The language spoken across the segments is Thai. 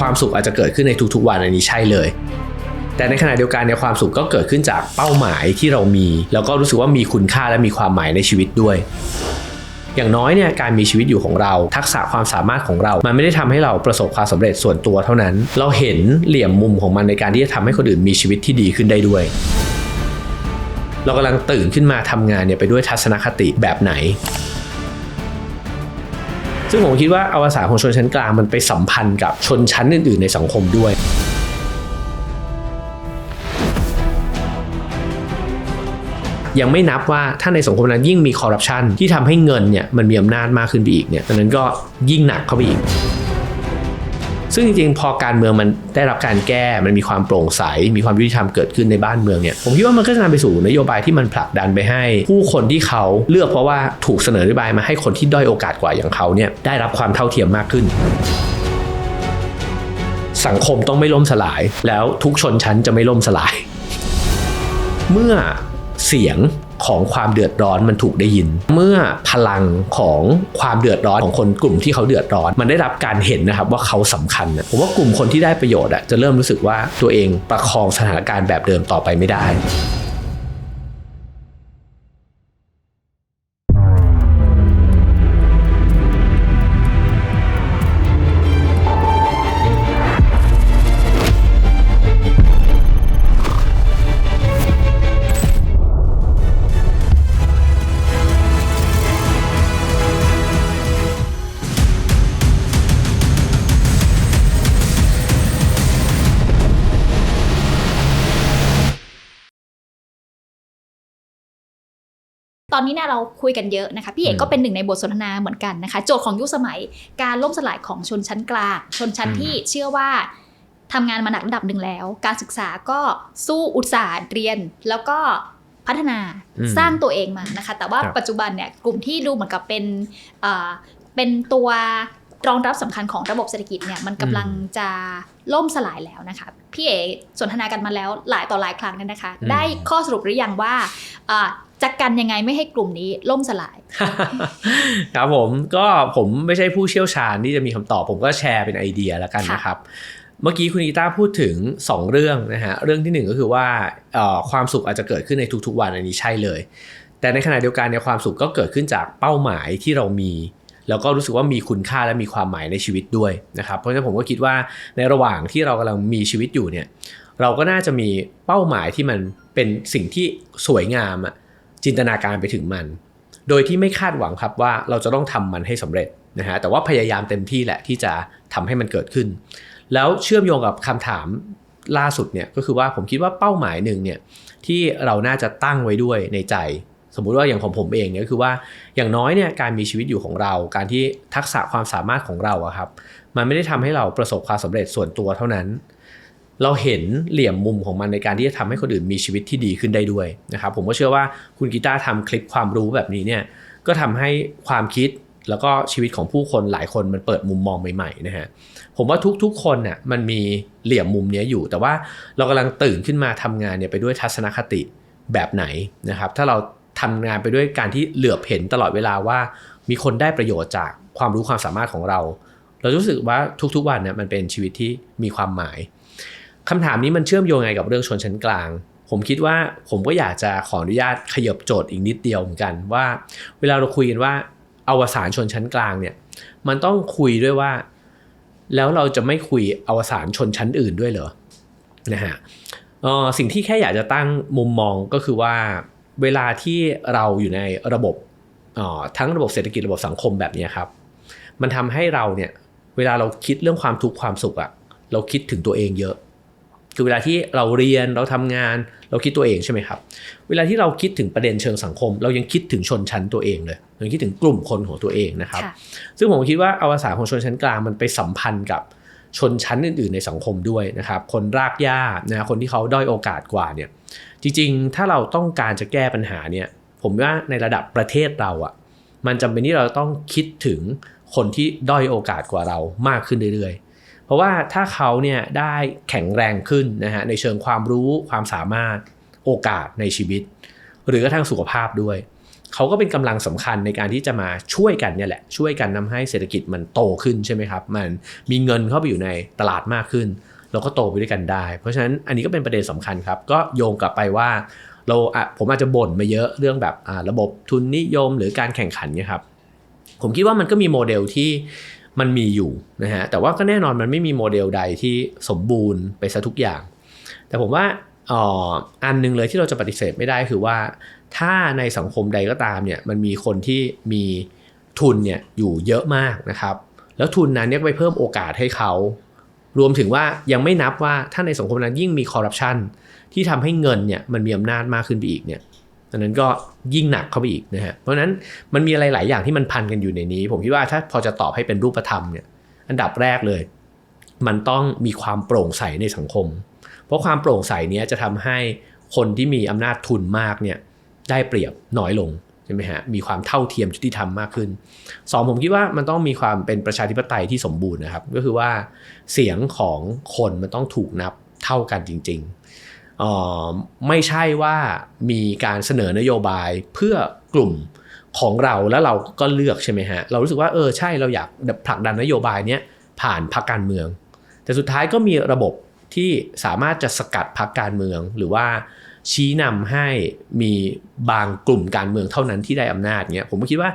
ความสุขอาจจะเกิดขึ้นในทุกๆวันอันนี้ใช่เลย แต่ในขณะเดียวกันในยความสุขก็เกิดขึ้นจากเป้าหมายที่เรามี แล้วก็รู้สึกว่ามีคุณค่าและมีความหมายในชีวิตด้วย อย่างน้อยเนี่ยการมีชีวิตอยู่ของเรา ทักษะความสามารถของเรา มันไม่ได้ทำให้เราประสบความสำเร็จส่วนตัวเท่านั้น เราเห็นเหลี่ยมมุมของมันในการที่จะทำให้คนอื่นมีชีวิตที่ดีขึ้นได้ด้วยเรากำลังตื่นขึ้นมาทำงานเนี่ยไปด้วยทัศนคติแบบไหน ซึ่งผมคิดว่าอวสานของชนชั้นกลางมันไปสัมพันธ์กับชนชั้นอื่นๆในสังคมด้วยยังไม่นับว่าถ้าในสังคมนั้นยิ่งมีคอร์รัปชันที่ทำให้เงินเนี่ยมันมีอำนาจมากขึ้นไปอีกเนี่ยดังนั้นก็ยิ่งหนักเข้าไปอีก ซึ่งจริงๆ พอการเมืองมันได้รับการแก้มันมีความโปร่งใส มีความยุติธรรมเกิดขึ้นในบ้านเมืองเนี่ยผมคิดว่ามันก็จะนำไปสู่นโยบายที่มันผลักดันไปให้ ผู้คนที่เขาเลือกเพราะว่าถูกเสนอนโยบายมาให้คนที่ด้อยโอกาสกว่าอย่างเขาเนี่ยได้รับความเท่าเทียมมากขึ้นสังคมต้องไม่ล่มสลาย แล้วทุกชนชั้นจะไม่ล่มสลาย เมื่อเสียง ของความเดือดร้อนมันถูกได้ยิน เมื่อพลังของความเดือดร้อนของคนกลุ่มที่เขาเดือดร้อน มันได้รับการเห็นนะครับว่าเขาสำคัญผมว่ากลุ่มคนที่ได้ประโยชน์จะเริ่มรู้สึกว่าตัวเองประคองสถานการณ์แบบเดิมต่อไปไม่ได้ อนนี้เนี่ยเราคุยกันเยอะนะคะพี่เอกอืมก็เป็นหนึ่งในบทสนทนาเหมือนกันนะคะ โจทย์ของยุคสมัยการล่มสลายของชนชั้นกลางชนชั้นอืมที่เชื่อว่าทำงานมาหนักระดับหนึ่งแล้ว การศึกษาก็สู้อุตสาห์เรียน แล้วก็พัฒนาอืมสร้างตัวเองมานะคะ แต่ว่าครับปัจจุบันเนี่ยกลุ่มที่ดูเหมือนกับเป็นเอ่อเป็นตัว รองรับสำคัญของระบบเศรษฐกิจเนี่ยมันกำลังจะล่มสลายแล้วนะคะพี่เอกสนทนากันมาแล้วหลายต่อหลายครั้งเนี่ยนะคะอืมได้ข้อสรุปหรือยังว่าอ่าจะกันยังไงไม่ให้กลุ่มนี้ล่มสลาย ครับผมก็ผมไม่ใช่ผู้เชี่ยวชาญที่จะมีคำตอบผมก็แชร์เป็นไอเดียแล้วกันค่ะนะครับ เมื่อกี้คุณกีตาร์พูดถึง 2 เรื่องนะฮะเรื่องที่หนึ่งก็คือว่าเอ่อความสุขอาจจะเกิดขึ้นในทุกๆวันอันนี้ใช่เลย แต่ในขณะเดียวกันเนี่ยความสุขก็เกิดขึ้นจากเป้าหมายที่เรามี แล้วก็รู้สึกว่ามีคุณค่าและมีความหมายในชีวิตด้วยนะครับ เพราะฉะนั้นผมก็คิดว่าในระหว่างที่เรากำลังมีชีวิตอยู่เนี่ยเราก็น่าจะมีเป้าหมายที่มันเป็นสิ่งที่สวยงามจินตนาการไปถึงมัน โดยที่ไม่คาดหวังครับว่าเราจะต้องทำมันให้สำเร็จนะฮะแต่ว่าพยายามเต็มที่แหละที่จะทำให้มันเกิดขึ้น แล้วเชื่อมโยงกับคำถามล่าสุดเนี่ยก็คือว่าผมคิดว่าเป้าหมายหนึ่งเนี่ยที่เราน่าจะตั้งไว้ด้วยในใจ สมมุติว่าอย่างของผมเองเนี่ยก็คือว่าอย่างน้อยเนี่ยการมีชีวิตอยู่ของเรา การที่ทักษะความสามารถของเราอะครับ มันไม่ได้ทำให้เราประสบความสำเร็จส่วนตัวเท่านั้น เราเห็นเหลี่ยมมุมของมันในการที่จะทำให้คนอื่นมีชีวิตที่ดีขึ้นได้ด้วยนะครับผมก็เชื่อว่าคุณกีตาร์ทำคลิปความรู้แบบนี้เนี่ยก็ทำให้ความคิดแล้วก็ชีวิตของผู้คนหลายคนมันเปิดมุมมองใหม่ๆนะฮะผมว่าทุกๆคนน่ะมันมีเหลี่ยมมุมนี้อยู่ แต่ว่าเรากำลังตื่นขึ้นมาทำงานเนี่ยไปด้วยทัศนคติแบบไหนนะครับ ถ้าเรา ทำงานไปด้วยการที่เหลือบเห็นตลอดเวลาว่า มีคนได้ประโยชน์จากความรู้ความสามารถของเรา เรารู้สึกว่าทุกๆวันเนี่ยมันเป็นชีวิตที่มีความหมายคำถามนี้มันเชื่อมโยงไงกับเรื่องชนชั้นกลาง ผมคิดว่าผมก็อยากจะขออนุญาตขยบโจทย์อีกนิดเดียวเหมือนกันว่า เวลาเราคุยกันว่าอวสานชนชั้นกลางเนี่ยมันต้องคุยด้วยว่า แล้วเราจะไม่คุยอวสานชนชั้นอื่นด้วยเหรอนะฮะออสิ่งที่แค่อยากจะตั้งมุมมองก็คือว่า เวลาที่เราอยู่ในระบบเอ่อทั้งระบบเศรษฐกิจระบบสังคมแบบเนี้ยครับ มันทำให้เราเนี่ยเวลาเราคิดเรื่องความทุกข์ความสุขอะเราคิดถึงตัวเองเยอะ คือเวลาที่เราเรียนเราทำงาน เราคิดตัวเองใช่ไหมครับ เวลาที่เราคิดถึงประเด็นเชิงสังคม เรายังคิดถึงชนชั้นตัวเองเลยเรายังคิดถึงกลุ่มคนของตัวเองนะครับค่ะซึ่งผมคิดว่าอวสานของชนชั้นกลางมันไปสัมพันธ์กับชนชั้นอื่น ๆ ในสังคมด้วยนะครับ คนรากหญ้านะคนที่เขาด้อยโอกาสกว่าเนี่ย จริง ๆ ถ้าเราต้องการจะแก้ปัญหาเนี่ย ผมว่าในระดับประเทศเราอะ่ะ มันจำเป็นที่เราต้องคิดถึงคนที่ด้อยโอกาสกว่าเรามากขึ้นเรื่อยๆ เพราะว่าถ้าเขาเนี่ยได้แข็งแรงขึ้นนะฮะในเชิงความรู้ความสามารถโอกาสในชีวิต หรือกระทั่งสุขภาพด้วย เขาก็เป็นกำลังสำคัญในการที่จะมาช่วยกันเนี่ยแหละ ช่วยกันทาให้เศรษฐกิจมันโตขึ้นใช่ไหมครับ มันมีเงินเข้าไปอยู่ในตลาดมากขึ้น แล้วก็โตไปด้วยกันได้ เพราะฉะนั้นอันนี้ก็เป็นประเด็นสำคัญครับ ก็โยงกลับไปว่า เราอะผมอาจจะบ่นมาเยอะเรื่องแบบอ่าระบบทุนนิยมหรือการแข่งขันเนี่ยครับผมคิดว่ามันก็มีโมเดลที่มันมีอยู่นะฮะแต่ว่าก็แน่นอนมันไม่มีโมเดลใดที่สมบูรณ์ไปซะทุกอย่าง แต่ผมว่าอ,อ,อันหนึงเลยที่เราจะปฏิเสธไม่ได้คือว่า ถ้าในสังคมใดก็ตามเนี่ยมันมีคนที่มีทุนเนี่ยอยู่เยอะมากนะครับ แล้วทุนนั้นเนี่ยไปเพิ่มโอกาสให้เขา รวมถึงว่ายังไม่นับว่าถ้าในสังคมนั้นยิ่งมีคอร์รัปชันที่ทำให้เงินเนี่ยมันมีอำนาจมากขึ้นไปอีกเนี่ยอันนั้นก็ยิ่งหนักเข้าไปอีกนะฮะเพราะนั้นมันมีอะไรหลายอย่างที่มันพันกันอยู่ในนี้ ผมคิดว่าถ้าพอจะตอบให้เป็นรูปธรรมเนี่ยอันดับแรกเลย มันต้องมีความโปร่งใสในสังคม เพราะความโปร่งใสเนี้ยจะทำให้คนที่มีอำนาจทุนมากเนี่ยได้เปรียบน้อยลง ช่ไหมฮะมีความเท่าเทียมยุติธรรมมากขึ้นสองผมคิดว่ามันต้องมีความเป็นประชาธิปไตยที่สมบูรณ์นะครับ ก็คือว่าเสียงของคนมันต้องถูกนับเท่ากันจริงๆไม่ใช่ว่ามีการเสนอนโยบายเพื่อกลุ่มของเราแล้วเราก็เลือกใช่ไหมฮะเรารู้สึกว่าเออใช่เราอยากผลักดันนโยบายเนี้ยผ่านพรรคการเมือง แต่สุดท้ายก็มีระบบที่สามารถจะสกัดพรรคการเมืองหรือว่า ชี้นำให้มีบางกลุ่มการเมืองเท่านั้นที่ได้อำนาจเนี้ยผมก็คิดว่า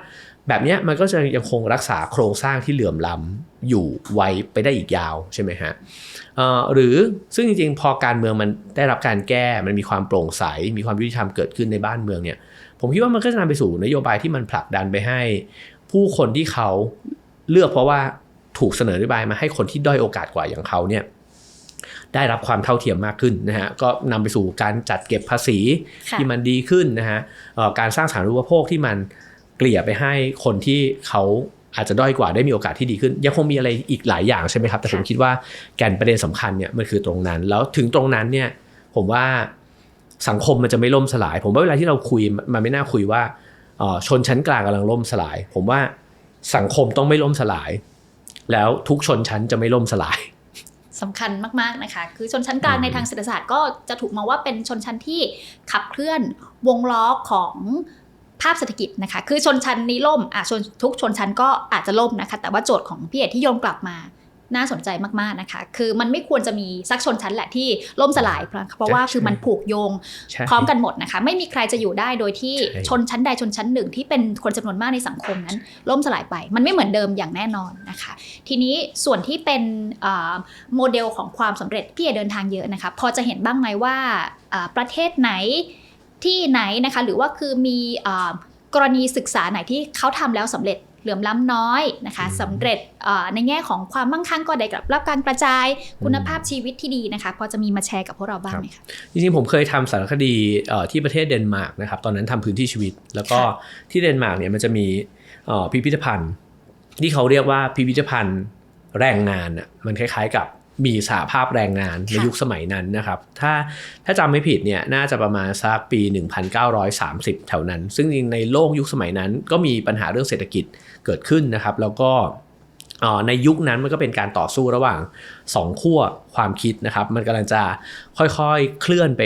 แบบเนี้ยมันก็จะยังคงรักษาโครงสร้างที่เหลื่อมล้ำอยู่ไว้ไปได้อีกยาวใช่ไหมฮะหรือซึ่งจริงๆ พอการเมืองมันได้รับการแก้มันมีความโปร่งใส มีความยุติธรรมเกิดขึ้นในบ้านเมืองเนี่ยผมคิดว่ามันก็จะนำไปสู่นโยบายที่มันผลักดันไปให้ ผู้คนที่เขาเลือกเพราะว่าถูกเสนอนโยบายมาให้คนที่ด้อยโอกาสกว่าอย่างเขาเนี่ย ได้รับความเท่าเทียมมากขึ้นนะฮะก็นำไปสู่การจัดเก็บภาษีค่ะที่มันดีขึ้นนะฮะเอ่อการสร้างสาธารณูปโภคที่มันเกลี่ยไปให้คนที่เขาอาจจะด้อยกว่าได้มีโอกาสที่ดีขึ้น ยังคงมีอะไรอีกหลายอย่างใช่ไหมครับ แต่ผมคิดว่าแก่นประเด็นสำคัญเนี่ยมันคือตรงนั้น แล้วถึงตรงนั้นเนี่ยผมว่าสังคมมันจะไม่ล่มสลาย ผมว่าเวลาที่เราคุยมันไม่น่าคุยว่าเอ่อชนชั้นกลางกำลังล่มสลาย ผมว่าสังคมต้องไม่ล่มสลาย แล้วทุกชนชั้นจะไม่ล่มสลาย สำคัญมากๆนะคะ คือชนชั้นกลางอืมในทางเศรษฐศาสตร์ก็จะถูกมองว่าเป็นชนชั้นที่ขับเคลื่อนวงล้อของภาพเศรษฐกิจนะคะ คือชนชั้นนี้ล่มอะชนทุกชนชั้นก็อาจจะล่มนะคะ แต่ว่าโจทย์ของพี่เอกที่โยนกลับมา น่าสนใจมากๆนะคะ คือมันไม่ควรจะมีสักชนชั้นแหละที่ล่มสลาย เพราะว่าใช่คือมันผูกโยงใช่พร้อมกันหมดนะคะ ไม่มีใครจะอยู่ได้โดยที่ใช่ชนชั้นใดชนชั้นหนึ่ง ที่เป็นคนจำนวนมากในสังคมนั้น ล่มสลายไป มันไม่เหมือนเดิมอย่างแน่นอนนะคะ ทีนี้ส่วนที่เป็นเอ่อโมเดลของความสำเร็จพี่เอเดินทางเยอะนะคะ พอจะเห็นบ้างไหมว่าเอ่อประเทศไหนที่ไหนนะคะ หรือว่าคือมีเอ่อกรณีศึกษาไหนที่เขาทำแล้วสำเร็จ เหลื่อมล้ำน้อยนะคะอืมสำเร็จเอ่อในแง่ของความมั่งคั่งก็ได้รับการกระจายคุณภาพชีวิตที่ดีนะคะพอจะมีมาแชร์กับพวกเราบ้างไหมคะจริงๆผมเคยทำสารคดีเอ่อที่ประเทศเดนมาร์กนะครับตอนนั้นทำพื้นที่ชีวิต แล้วก็ค่ะที่เดนมาร์กเนี่ยมันจะมีเอ่อพิพิธภัณฑ์ ที่เขาเรียกว่าพิพิธภัณฑ์แรงงานอะมันคล้าย ๆกับ มีสหภาพแรงงานในยุคสมัยนั้นนะครับ ถ้าถ้าจำไม่ผิดเนี่ยน่าจะประมาณสักปี 1930 แถวนั้น ซึ่งจริงๆในโลกยุคสมัยนั้น ก็มีปัญหาเรื่องเศรษฐกิจเกิดขึ้นนะครับ แล้วก็เอ่อในยุคนั้นมันก็เป็นการต่อสู้ระหว่างสองขั้วความคิดนะครับ มันกำลังจะค่อยๆเคลื่อนไป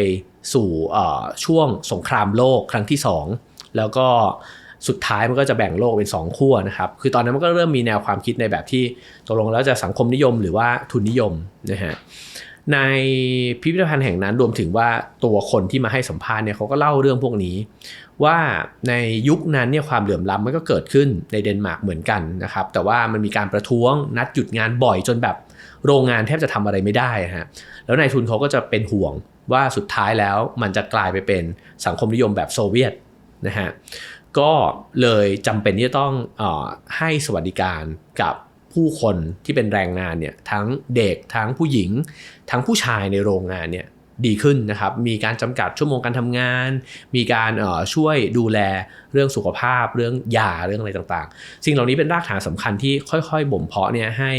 สู่เอ่อช่วงสงครามโลกครั้งที่สองแล้วก็ สุดท้ายมันก็จะแบ่งโลกเป็นสองขั้วนะครับ คือตอนนั้นมันก็เริ่มมีแนวความคิดในแบบที่ตกลงแล้วจะสังคมนิยมหรือว่าทุนนิยมนะฮะในพิพิธภัณฑ์แห่งนั้นรวมถึงว่าตัวคนที่มาให้สัมภาษณ์เนี่ยเขาก็เล่าเรื่องพวกนี้ ว่าในยุคนั้นเนี่ยความเหลื่อมล้ำมันก็เกิดขึ้นในเดนมาร์กเหมือนกันนะครับ แต่ว่ามันมีการประท้วงนัดหยุดงานบ่อยจนแบบโรงงานแทบจะทำอะไรไม่ได้ฮะแล้วนายทุนเขาก็จะเป็นห่วงว่าสุดท้ายแล้วมันจะกลายไปเป็นสังคมนิยมแบบโซเวียต นะฮะก็เลยจำเป็นที่จะต้องอให้สวัสดิการกับผู้คนที่เป็นแรงงานเนี่ยทั้งเด็กทั้งผู้หญิง ทั้งผู้ชายในโรงงานเนี่ย ดีขึ้นนะครับ มีการจำกัดชั่วโมงการทำงาน มีการช่วยดูแลเรื่องสุขภาพ เรื่องยาเรื่องอะไรต่างๆ สิ่งเหล่านี้เป็นรากฐานสำคัญที่ค่อยๆ บ่มเพาะเนี่ยให้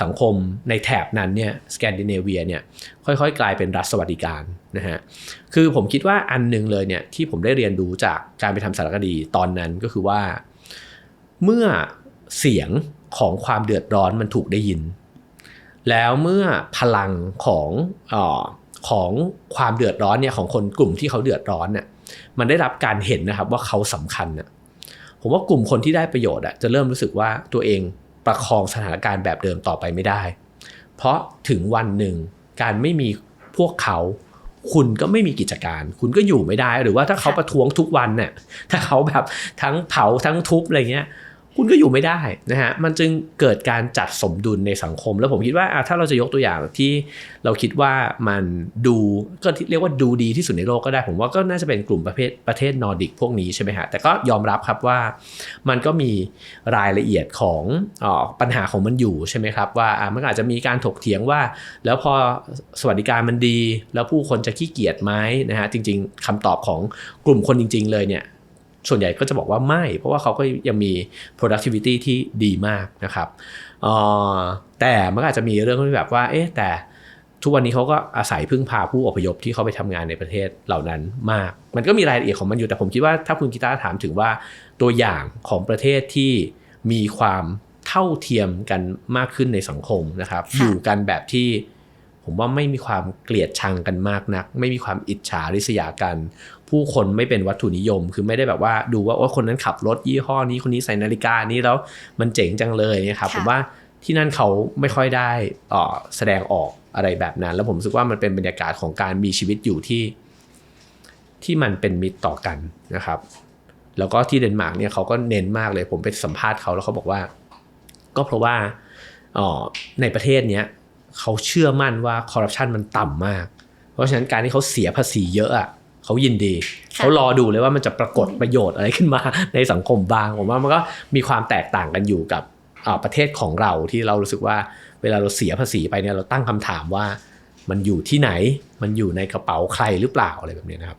สังคมในแถบนั้นเนี่ยสแกนดิเนเวียเนี่ยค่อยๆ กลายเป็นรัฐสวัสดิการนะฮะคือผมคิดว่าอันหนึงเลยเนี่ยที่ผมได้เรียนรู้จากการไปทำสารคดีตอนนั้นก็คือว่า เมื่อเสียงของความเดือดร้อนมันถูกได้ยิน แล้วเมื่อพลังของออ ของความเดือดร้อนเนี่ยของคนกลุ่มที่เขาเดือดร้อนเนี่ยมันได้รับการเห็นนะครับว่าเขาสำคัญน่ะผมว่ากลุ่มคนที่ได้ประโยชน์อะจะเริ่มรู้สึกว่าตัวเองประคองสถานการณ์แบบเดิมต่อไปไม่ได้ เพราะถึงวันหนึ่งการไม่มีพวกเขา คุณก็ไม่มีกิจการ คุณก็อยู่ไม่ได้ หรือว่าถ้าเขาประท้วงทุกวันเนี่ยถ้าเขาแบบทั้งเผาทั้งทุบอะไรเงี้ย คุณก็อยู่ไม่ได้นะฮะ มันจึงเกิดการจัดสมดุลในสังคม แล้วผมคิดว่าถ้าเราจะยกตัวอย่างที่เราคิดว่ามันดูก็เรียกว่าดูดีที่สุดในโลกก็ได้ ผมว่าก็น่าจะเป็นกลุ่มประเภทประเทศนอร์ดิกพวกนี้ใช่ไหมฮะ แต่ก็ยอมรับครับว่ามันก็มีรายละเอียดของออปัญหาของมันอยู่ใช่ไหมครับว่ามันอาจจะมีการถกเถียงว่า แล้วพอสวัสดิการมันดี แล้วผู้คนจะขี้เกียจไหมนะฮะจริง ๆคำตอบของกลุ่มคนจริง ๆ เลยเนี่ย ส่วนใหญ่ก็จะบอกว่าไม่ เพราะว่าเขาก็ยังมี productivity ที่ดีมากนะครับเอ่อแต่มันก็อาจจะมีเรื่องที่แบบว่าเอ๊ะแต่ทุกวันนี้เขาก็อาศัยพึ่งพาผู้อพยพที่เขาไปทำงานในประเทศเหล่านั้นมาก มันก็มีรายละเอียดของมันอยู่แต่ผมคิดว่าถ้าคุณกีตาร์ถามถึงว่าตัวอย่างของประเทศที่มีความเท่าเทียมกันมากขึ้นในสังคมนะครับค่ะอยู่กันแบบที่ ผมว่าไม่มีความเกลียดชังกันมากนัก ไม่มีความอิจฉาริษยากัน ผู้คนไม่เป็นวัตถุนิยม คือไม่ได้แบบว่าดูว่าโอ้คนนั้นขับรถยี่ห้อนี้คนนี้ใส่นาฬิกานี้แล้วมันเจ๋งจังเลยเนี่ยครับค่ะผมว่าที่นั่นเขาไม่ค่อยได้เอ่อแสดงออกอะไรแบบนั้น แล้วผมรู้สึกว่ามันเป็นบรรยากาศของการมีชีวิตอยู่ที่ ที่มันเป็นมิตรต่อกันนะครับ แล้วก็ที่เดนมาร์กเนี่ยเขาก็เน้นมากเลย ผมไปสัมภาษณ์เขาแล้วเขาบอกว่า ก็เพราะว่าเอ่อในประเทศเนี้ย เขาเชื่อมั่นว่าคอร์รัปชันมันต่ำมาก เพราะฉะนั้นการที่เขาเสียภาษีเยอะอะเขายินดีค่ะเขารอดูเลยว่ามันจะปรากฏประโยชน์อะไรขึ้นมาในสังคมบางผมว่ามันก็มีความแตกต่างกันอยู่กับเอ่อประเทศของเราที่เรารู้สึกว่าเวลาเราเสียภาษีไปเนี่ยเราตั้งคำถามว่ามันอยู่ที่ไหน มันอยู่ในกระเป๋าใครหรือเปล่าอะไรแบบนี้นะครับ